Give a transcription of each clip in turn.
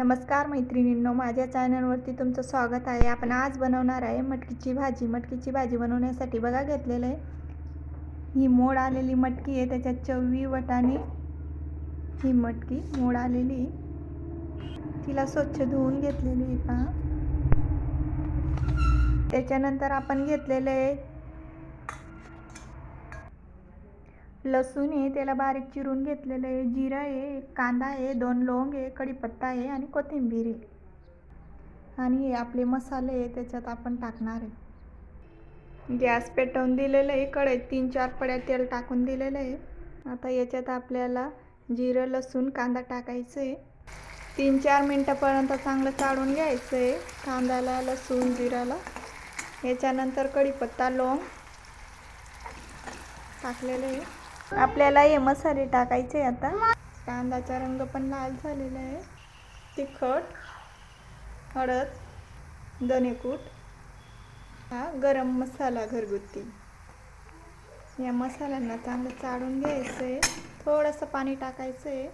नमस्कार मैत्रिणींनो माझ्या चॅनलवरती तुमचं स्वागत आहे. आपण आज बनवणार आहे मटकीची भाजी. मटकीची भाजी बनवण्यासाठी बघा घेतलेलं आहे. ही मोड आलेली मटकी आहे. त्याच्यात चवी वटाने ही मटकी मोड आलेली तिला स्वच्छ धुवून घेतलेली आहे पहा. त्याच्यानंतर आपण घेतलेलं आहे लसूण आहे त्याला बारीक चिरून घेतलेलं आहे जिरं आहे एक कांदा आहे दोन लवंग आहे कढीपत्ता आहे आणि कोथिंबीर आहे. आणि हे आपले मसाले आहे त्याच्यात आपण टाकणार आहे. गॅस पेटवून दिलेलं आहे कढईत तीन चार पड्या तेल टाकून दिलेलं आहे. आता याच्यात आपल्याला जिरं लसूण कांदा टाकायचं आहे. तीन चार मिनटापर्यंत चांगलं चाळून घ्यायचं आहे. कांद्याला लसूण जिराला. याच्यानंतर कढीपत्ता लवंग टाकलेलं आहे. आपल्याला हे मसाले टाकायचे आता. कांद्याचा रंग पण लाल झालेला आहे. तिखट हळद धनेकूट हा गरम मसाला घरगुती. या मसाल्यांना चांगलं चाळून घ्यायचं आहे. थोडंसं पाणी टाकायचं आहे.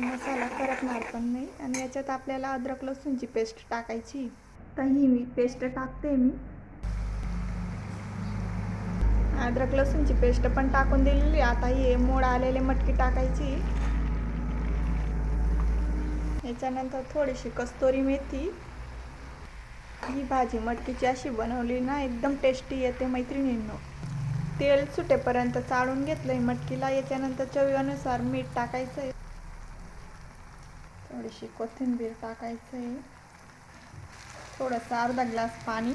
मसाला करपणार पण नाही. आणि याच्यात आपल्याला अद्रक लसूणची पेस्ट टाकायची. तर ही मी पेस्ट टाकते मी. अद्रक लसूणची पेस्ट पण टाकून दिलेली आता ही मोड आलेले मटकी टाकायची. याच्यानंतर थोडीशी कस्तुरी मेथी. ही भाजी मटकीची अशी बनवली ना एकदम टेस्टी येते मैत्रिणींनो. तेल सुटेपर्यंत चाळून घेतलंय मटकीला. याच्यानंतर चवीनुसार मीठ टाकायचं आहे थोडीशी कोथिंबीर टाकायचं आहे थोडंसं अर्धा ग्लास पाणी.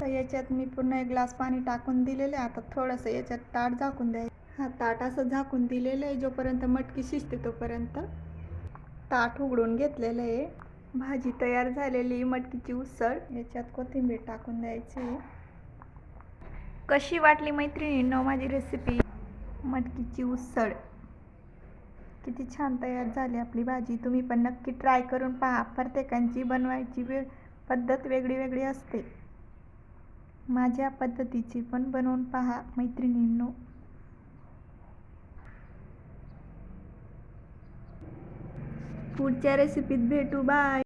आता याच्यात मी पूर्ण एक ग्लास पाणी टाकून दिलेलं आहे. आता थोडंसं याच्यात ताट झाकून द्यायचं. हा ताट असं झाकून दिलेलं आहे जोपर्यंत मटकी शिजते तोपर्यंत. ताट उघडून घेतलेलं आहे. भाजी तयार झालेली मटकीची उसळ. याच्यात कोथिंबीर टाकून द्यायची कशी वाटली मैत्रिणींनो माझी रेसिपी मटकीची उसळ. किती छान तयार झाली आपली भाजी. तुम्ही पण नक्की ट्राय करून पहा. प्रत्येकांची बनवायची वेळ पद्धत वेगळी वेगळी असते. माझ्या पद्धतीचे पण बनवून पहा मैत्रिणींनो. पुढच्या रेसिपीत भेटू. बाय